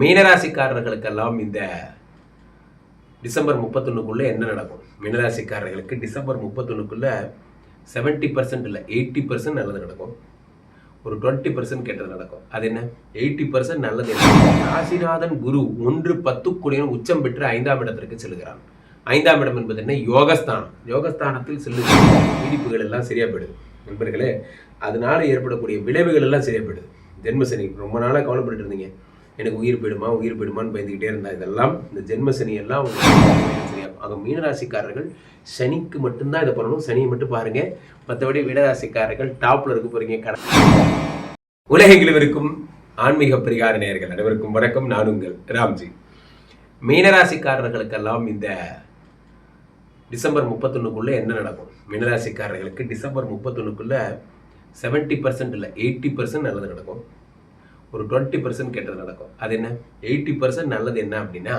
மீனராசிக்காரர்களுக்கெல்லாம் இந்த டிசம்பர் முப்பத்தொன்னுக்குள்ள என்ன நடக்கும்? மீனராசிக்காரர்களுக்கு டிசம்பர் முப்பத்தொன்னுக்குள்ள செவன்ட்டி பர்சன்ட் இல்லை எயிட்டி பர்சன்ட் நல்லது நடக்கும். ஒரு டுவெண்ட்டி பர்சன்ட் கெட்டது நடக்கும். அது என்ன? எயிட்டி பர்சன்ட் நல்லது என்ன? ராசிநாதன் குரு ஒன்று பத்துக்குடியன் உச்சம் பெற்று ஐந்தாம் இடத்திற்கு செல்கிறான். ஐந்தாம் இடம் என்பது என்ன? யோகஸ்தானம். யோகஸ்தானத்தில் செல்லுகிற பீடிப்புகள் எல்லாம் சரியா போயிடுது நண்பர்களே அதனால ஏற்படக்கூடிய விளைவுகள் எல்லாம் சரியா போயிடுது ஜென்மசனி ரொம்ப நாளாக கவலைப்பட்டு இருந்தீங்க. எனக்கு உயிர் போயிடுமா உயிர் போயிடுமான்னு பயந்துக்கிட்டே இருந்தா. இதெல்லாம் இந்த ஜென்மசனி எல்லாம் சரியாகும் ஆக மீனராசிக்காரர்கள் சனிக்கு மட்டும்தான் இதை பண்ணணும். சனியை மட்டும் பாருங்க. மற்றபடி மீனராசிக்காரர்கள் டாப்ல இருக்க போறீங்க. கட உலகெங்கிலும் இருக்கும் ஆன்மீக பரிகார நேயர்கள் அனைவருக்கும் வணக்கம். நான் உங்கள் ராம்ஜி. மீனராசிக்காரர்களுக்கெல்லாம் இந்த டிசம்பர் முப்பத்தொன்னுக்குள்ள என்ன நடக்கும்? மீனராசிக்காரர்களுக்கு டிசம்பர் முப்பத்தொன்னுக்குள்ள செவன்ட்டி பர்சன்ட் இல்லை எயிட்டி பர்சன்ட் நல்லது நடக்கும். ஒரு டுவெண்ட்டி பர்சன்ட் கெட்டது நடக்கும். அது என்ன? எயிட்டி பர்சன்ட் நல்லது என்ன அப்படின்னா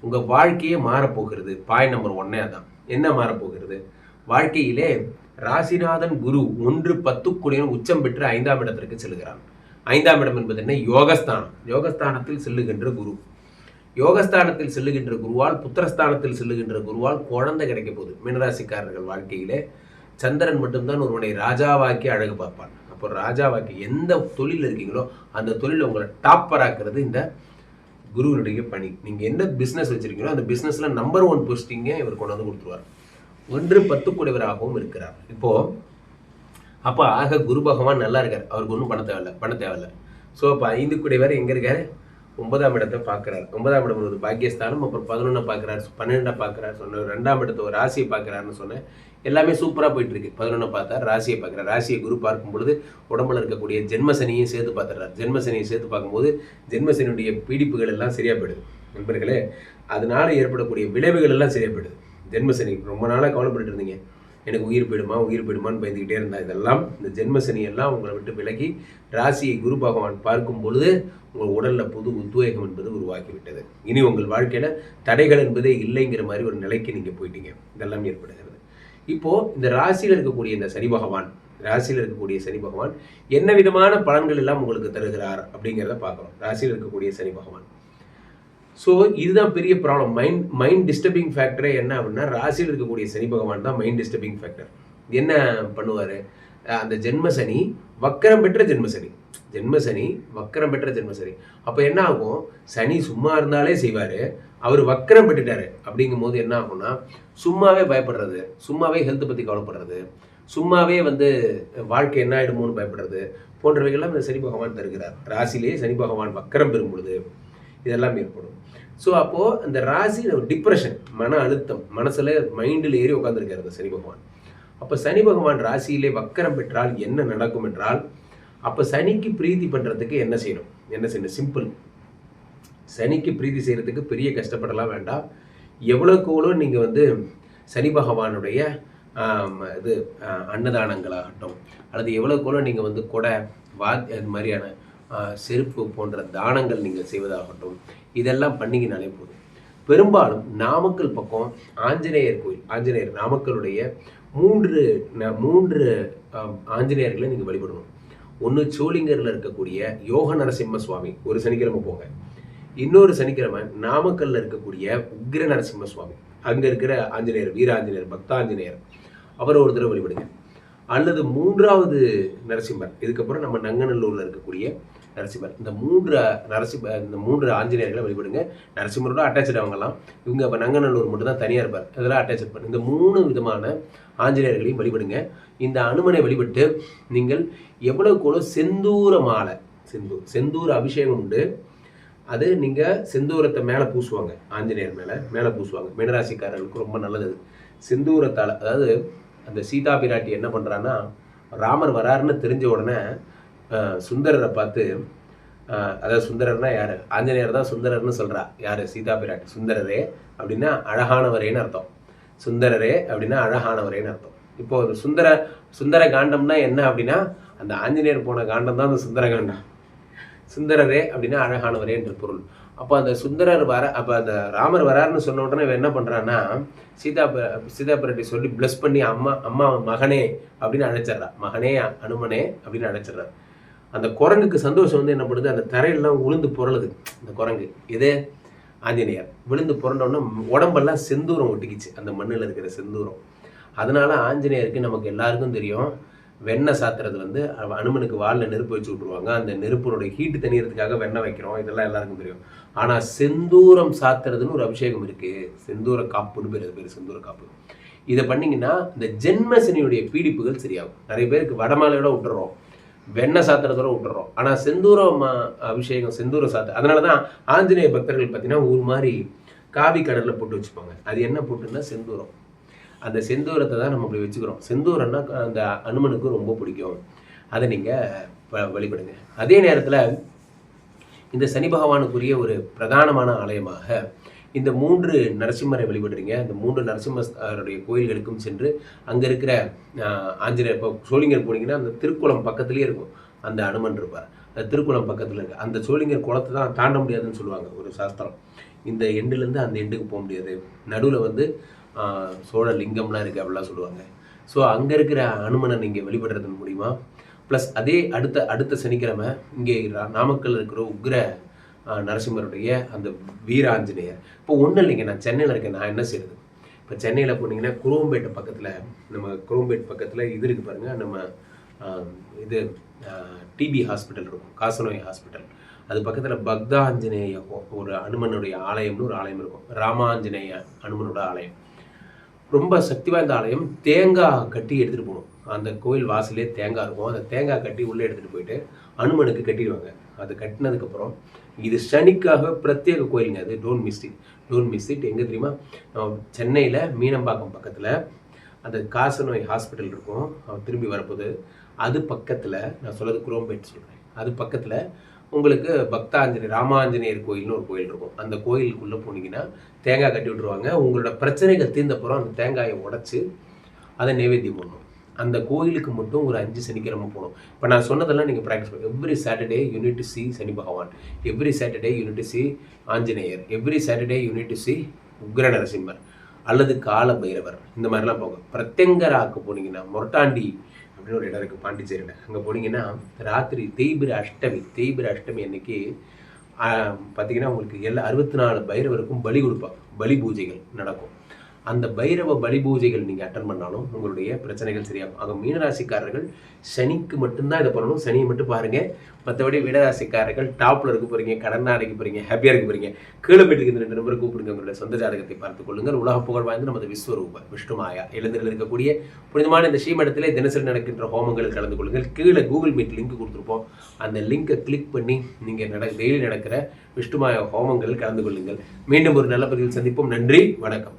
உங்கள் வாழ்க்கையே மாறப்போகிறது. பாய் நம்பர் ஒன்னே அதான். என்ன மாறப்போகிறது? வாழ்க்கையிலே ராசிநாதன் குரு ஒன்று பத்துக்குடியன் உச்சம் பெற்று ஐந்தாம் இடத்திற்கு செல்கிறான். ஐந்தாம் இடம் என்பது என்ன? யோகஸ்தானம். யோகஸ்தானத்தில் செல்லுகின்ற குரு. யோகஸ்தானத்தில் செல்லுகின்ற குருவால் புத்திரஸ்தானத்தில் செல்லுகின்ற குருவால் குழந்தை கிடைக்க போகுது. மீனராசிக்காரர்கள் வாழ்க்கையிலே சந்திரன் மட்டும்தான் ஒருவனை ராஜாவாக்கி அழகு பார்ப்பான். அப்போ ராஜாவாக்கி எந்த தொழில் இருக்கீங்களோ அந்த தொழில் உங்களை டாப்பராக்குறது இந்த குருவினுடைய பணி. நீங்கள் எந்த பிஸ்னஸ் வச்சுருக்கீங்களோ அந்த பிஸ்னஸில் நம்பர் ஒன் போஸ்டிங்கை இவர் கொண்டு வந்து கொடுத்துருவார். ஒன்று பத்து கூடியவராகவும் இருக்கிறார். இப்போது அப்போ ஆக குரு பகவான் நல்லா இருக்கார். அவருக்கு ஒன்றும் பண்ண தேவையில்ல பண்ண தேவையில்ல. ஸோ அப்போ ஐந்து கூடியவர் எங்கே இருக்கார்? ஒன்பதாம் இடத்தை பார்க்குறாரு. ஒன்பதாம் இடம் ஒரு பாக்கியஸ்தானம். அப்புறம் பதினொன்றை பார்க்குறாரு பன்னெண்டாக பார்க்குறாரு சொன்ன ரெண்டாம் இடத்தை ஒரு ராசியை பார்க்குறாருன்னு சொன்னேன் எல்லாமே சூப்பராக போயிட்டு இருக்கு பதினொன்றை பார்த்தார் ராசியை பார்க்குறாரு. ராசியை குரு பார்க்கும் பொழுது உடம்புல இருக்கக்கூடிய ஜென்மசனியும் சேர்த்து பார்த்துறாரு ஜென்மசனியை சேர்த்து பார்க்கும்போது ஜென்மசனியுடைய பீடிப்புகள் எல்லாம் சரியாக போயிடுது. நண்பர்களே அதனால ஏற்படக்கூடிய விளைவுகள் எல்லாம் சரியாக போயிடுது. ஜென்மசனி ரொம்ப நாளாக கவலைப்பட்டு இருந்தீங்க. எனக்கு உயிர் போயிடுமா உயிர் போயிடுமான்னு பயந்துக்கிட்டே இருந்தா. இதெல்லாம் இந்த ஜென்மசனி எல்லாம் உங்களை விட்டு விலகி ராசியை குரு பகவான் பார்க்கும் பொழுது உங்கள் உடலில் புது உத்வேகம் என்பது உருவாக்கி விட்டது இனி உங்கள் வாழ்க்கையில் தடைகள் என்பதே இல்லைங்கிற மாதிரி ஒரு நிலைக்கு நீங்கள் போயிட்டீங்க. இதெல்லாம் ஏற்படுகிறது. இப்போது இந்த ராசியில் இருக்கக்கூடிய இந்த சனி பகவான் ராசியில் இருக்கக்கூடிய சனி பகவான் என்ன விதமான பலன்கள் எல்லாம் உங்களுக்கு தருகிறார் அப்படிங்கிறத பார்க்குறோம். ராசியில் இருக்கக்கூடிய சனி பகவான். ஸோ இதுதான் பெரிய ப்ராப்ளம் மைண்ட் மைண்ட் டிஸ்டர்பிங் ஃபேக்டரே என்ன அப்படின்னா ராசியில் இருக்கக்கூடிய சனி பகவான் தான் மைண்ட் டிஸ்டர்பிங் ஃபேக்டர் என்ன பண்ணுவார்? அந்த ஜென்மசனி வக்கரம் பெற்ற ஜென்மசனி ஜென்மசனி வக்கரம் பெற்ற ஜென்மசனி அப்போ என்ன ஆகும்? சனி சும்மா இருந்தாலே செய்வார். அவர் வக்கரம் பெற்றுட்டாரு. அப்படிங்கும் போது என்ன ஆகும்னா சும்மாவே பயப்படுறது. சும்மாவே ஹெல்த்தை பற்றி கவலைப்படுறது. சும்மாவே வந்து வாழ்க்கை என்ன ஆகிடுமோன்னு பயப்படுறது போன்றவைகள்லாம் இந்த சனி பகவான் தருகிறார். ராசிலேயே சனி பகவான் வக்கரம் பெறும் பொழுது இதெல்லாம் ஏற்படும். ஸோ அப்போது அந்த ராசி டிப்ரெஷன் மன அழுத்தம் மனசில் மைண்டில் ஏறி உட்காந்துருக்காரு அந்த சனி பகவான். அப்போ சனி பகவான் ராசியிலே வக்கரம் பெற்றால் என்ன நடக்கும் என்றால் அப்போ சனிக்கு பிரீத்தி பண்ணுறதுக்கு என்ன செய்யணும்? என்ன செய்யணும்? சிம்பிள் சனிக்கு பிரீத்தி செய்கிறதுக்கு பெரிய கஷ்டப்படலாம் வேண்டாம். எவ்வளோக்கு எவ்வளோ நீங்கள் வந்து சனி பகவானுடைய இது அன்னதானங்களாகட்டும் அல்லது எவ்வளோக்கு எவ்வளோ நீங்கள் வந்து கொடை வா இது மாதிரியான செருப்பு போன்ற தானங்கள் நீங்கள் செய்வதாகட்டும் இதெல்லாம் பண்ணிங்கனாலே போதும். பெரும்பாலும் நாமக்கல் பக்கம் ஆஞ்சநேயர் கோயில் ஆஞ்சநேயர் நாமக்கலுடைய மூன்று ந- மூன்று ஆஞ்சநேயர்களை நீங்கள் வழிபடணும். ஒன்று சோளிங்கரில் இருக்கக்கூடிய யோக நரசிம்ம சுவாமி ஒரு சனிக்கிழமை போங்க. இன்னொரு சனிக்கிழமை நாமக்கல்ல இருக்கக்கூடிய உக்ர நரசிம்ம சுவாமி அங்கே இருக்கிற ஆஞ்சநேயர் வீராஞ்சநேயர் பக்தாஞ்சநேயர் அவர் ஒரு தடவை வழிபடுங்க. அல்லது மூன்றாவது நரசிம்மர் இதுக்கப்புறம் நம்ம நங்கநல்லூர்ல இருக்கக்கூடிய நரசிம்மர். இந்த மூன்று நரசிம்ம இந்த மூன்று ஆஞ்சநேயர்களை வழிபடுங்க. நரசிம்மரோட அட்டாச்சு அவங்கலாம் இவங்க இப்போ நங்கநல்லூர் மட்டும் தான் தனியாக இருப்பார். இதெல்லாம் அட்டாச் இருப்பார் இந்த மூணு விதமான ஆஞ்சநேயர்களையும் வழிபடுங்க. இந்த அனுமனை வழிபட்டு நீங்கள் எவ்வளவுக்கு எவ்வளோ செந்தூர மாலை. செந்தூர் செந்தூர அபிஷேகம் உண்டு. அது நீங்கள் செந்தூரத்தை மேலே பூசுவாங்க. ஆஞ்சநேயர் மேலே மேலே பூசுவாங்க. மீனராசிக்காரர்களுக்கு ரொம்ப நல்லது அது. செந்தூரத்தால் அதாவது அந்த சீதா பிராட்டி என்ன பண்ணுறான்னா ராமர் வராருன்னு தெரிஞ்ச உடனே சுந்தரரை பார்த்து அதாவது சுந்தரர்னா யார்? ஆஞ்சநேயர் தான் சுந்தரர்னு சொல்கிறா யார்? சீதா பிராட்டி. சுந்தரரே அப்படின்னா அழகானவரேன்னு அர்த்தம். சுந்தரரே அப்படின்னா அழகானவரேன்னு அர்த்தம். இப்போ அந்த சுந்தர சுந்தர காண்டம்னா என்ன அப்படின்னா அந்த ஆஞ்சநேயர் போன காண்டம் தான் அந்த சுந்தர காண்டம். சுந்தரரே அப்படின்னா அழகானவரே என்று பொருள். அப்போ அந்த சுந்தரர் வர அப்போ அந்த ராமர் வராருன்னு சொன்ன உடனே இவன் என்ன பண்ணுறான்னா சீதா சீதா பிராட்டி சொல்லி ப்ளஸ் பண்ணி அம்மா அம்மா மகனே அப்படின்னு அழைச்சிட்றா. மகனே அனுமனே அப்படின்னு அழைச்சிட்றாரு அந்த குரங்குக்கு சந்தோஷம் வந்து என்ன பண்ணுது? அந்த தரையெல்லாம் உளுந்து புரளுது அந்த குரங்கு. இதே ஆஞ்சநேயர். விழுந்து புரண்டோன்னா உடம்பெல்லாம் செந்தூரம் ஒட்டிக்கிச்சு. அந்த மண்ணில் இருக்கிற செந்தூரம். அதனால ஆஞ்சநேயருக்கு நமக்கு எல்லாருக்கும் தெரியும். வெண்ணெய் சாத்துறது வந்து அனுமனுக்கு வாலில் நெருப்பு வச்சு விட்ருவாங்க அந்த நெருப்பினுடைய ஹீட்டு தணியறதுக்காக வெண்ணெய் வைக்கிறோம். இதெல்லாம் எல்லாருக்கும் தெரியும். ஆனால் செந்தூரம் சாத்துறதுன்னு ஒரு அபிஷேகம் இருக்குது செந்தூர காப்புன்னு பேர். பேர் செந்தூர காப்பு. இதை பண்ணிங்கன்னா இந்த ஜென்மசனியுடைய பீடிப்புகள் சரியாகும். நிறைய பேருக்கு வடமாலையோட விட்டுறோம். வெண்ணெய் சாத்திரத்தோட விட்டுறோம். ஆனால் செந்தூரம் அபிஷேகம் செந்தூர சாத்து அதனால தான் ஆஞ்சநேய பக்தர்கள் பார்த்தீங்கன்னா ஒரு மாதிரி காவி கடலில் போட்டு வச்சுப்பாங்க. அது என்ன போட்டுன்னா செந்தூரம். அந்த செந்தூரத்தை தான் நம்ம அப்படி வச்சுக்கிறோம். செந்தூரம்னா அந்த அனுமனுக்கு ரொம்ப பிடிக்கும். அதை நீங்கள் வழிபடுங்க. அதே நேரத்தில் இந்த சனி பகவானுக்குரிய ஒரு பிரதானமான ஆலயமாக இந்த மூன்று நரசிம்மரை வழிபடுறீங்க. இந்த மூன்று நரசிம்மருடைய கோயில்களுக்கும் சென்று அங்கே இருக்கிற ஆஞ்சநேயர் இப்போ சோழிங்கர் போனீங்கன்னா அந்த திருக்குளம் பக்கத்துலேயே இருக்கும். அந்த அனுமன் இருப்பார். அந்த திருக்குளம் பக்கத்தில் இருக்கு. அந்த சோழிங்கர் குளத்தை தான் தாண்ட முடியாதுன்னு சொல்லுவாங்க ஒரு சாஸ்திரம். இந்த எண்டுலேருந்து அந்த எண்டுக்கு போக முடியாது. நடுவில் வந்து சோழ லிங்கம்லாம் இருக்குது அப்படிலாம் சொல்லுவாங்க. ஸோ அங்கே இருக்கிற அனுமனை நீங்கள் வழிபடுறது மூலிமா ப்ளஸ் அதே அடுத்த அடுத்த சனிக்கிழமை இங்கே நாமக்கல் இருக்கிற உக்ர நரசிம்மருடைய அந்த வீராஞ்சநேயர். இப்போ ஒன்றும் இல்லைங்க நான் சென்னையில் இருக்கேன் நான் என்ன செய்யறது இப்போ சென்னையில் போனீங்கன்னா குரோம்பேட்டை பக்கத்தில் நம்ம குரோம்பேட் பக்கத்தில் இது இருக்குது பாருங்கள் நம்ம இது டிபி ஹாஸ்பிட்டல் இருக்கும் காசநோய் ஹாஸ்பிட்டல். அது பக்கத்தில் பக்தா ஆஞ்சநேய ஒரு அனுமனுடைய ஆலயம்னு ஒரு ஆலயம் இருக்கும். ராமாஞ்சநேய அனுமனோட ஆலயம். ரொம்ப சக்தி வாய்ந்த ஆலயம். தேங்காய் கட்டி எடுத்துகிட்டு போகணும். அந்த கோயில் வாசலே தேங்காய் இருக்கும். அந்த தேங்காய் கட்டி உள்ளே எடுத்துகிட்டு போயிட்டு அனுமனுக்கு கட்டிடுவாங்க. அது கட்டினதுக்கப்புறம் இது சனிக்காக பிரத்யேக கோயிலுங்க அது. Don't miss it don't miss it எங்கே தெரியுமா? சென்னையில் மீனம்பாக்கம் பக்கத்தில் அந்த காசநோய் ஹாஸ்பிட்டல் இருக்கும். அவன் திரும்பி வரப்போது அது பக்கத்தில் நான் சொல்கிறது குரோம்பேட் சொல்கிறேன் அது பக்கத்தில் உங்களுக்கு பக்தாஞ்சனி ராமாஞ்சநேயர் கோயில்னு ஒரு கோயில் இருக்கும். அந்த கோயிலுக்குள்ளே போனீங்கன்னா தேங்காய் கட்டி விட்ருவாங்க உங்களோட பிரச்சனைகள் தீர்ந்தப்புறம் அந்த தேங்காயை உடச்சி அதை நைவேத்தியம் பண்ணணும் அந்த கோயிலுக்கு மட்டும் ஒரு அஞ்சு சனிக்கிழமை போகணும். இப்போ நான் சொன்னதெல்லாம் நீங்கள் ப்ராக்டிஸ் பண்ணி every Saturday you need to see Shani Bhagavan. Every Saturday you need to see Anjaneyar. Every Saturday you need to see Ugra Narasimhar அல்லது கால பைரவர் இந்த மாதிரிலாம் போங்க. பிரத்யங்கராக்கு போனீங்கன்னா மொரட்டாண்டி அப்படின்னு ஒரு இடம் இருக்குது பாண்டிச்சேரியில். அங்கே போனீங்கன்னா ராத்திரி தேய்பிர அஷ்டமி தேய்பிர அஷ்டமி அன்னைக்கு பார்த்தீங்கன்னா உங்களுக்கு எல்லா அறுபத்தி நாலு பைரவருக்கும் பலி கொடுப்பாங்க. பலி பூஜைகள் நடக்கும். அந்த பைரவ பலி பூஜைகள் நீங்கள் அட்டன் பண்ணாலும் உங்களுடைய பிரச்சனைகள் சரியாகும் ஆக மீனராசிக்காரர்கள் சனிக்கு மட்டும்தான் இதை பண்ணணும். சனியை மட்டும் பாருங்கள் மற்றபடி மீனராசிக்காரர்கள் டாப்பில் இருக்க போறீங்க கடன் அடைக்க போகிறீங்க ஹாப்பியாக இருக்க போகிறீங்க கீழே போயிட்டு இந்த ரெண்டு நம்பரை கூப்பிடுங்க. உங்களுடைய சொந்த ஜாதகத்தை பார்த்துக் கொள்ளுங்கள். உலக புகழ் வாய்ந்த நமது விஸ்வரூப விஷ்ணுமாயா எழுந்தில் இருக்கக்கூடிய புனிதமான இந்த ஸ்ரீமடத்திலே தினசரி நடக்கின்ற ஹோமங்களில் கலந்து கொள்ளுங்கள். கீழே கூகுள் மீட் லிங்க் கொடுத்துருப்போம். அந்த லிங்கை கிளிக் பண்ணி நீங்கள் நட டெய்லி நடக்கிற விஷ்ணுமாயா ஹோமங்களில் கலந்து கொள்ளுங்கள். மீண்டும் ஒரு நல்ல பதிவில் சந்திப்போம். நன்றி வணக்கம்.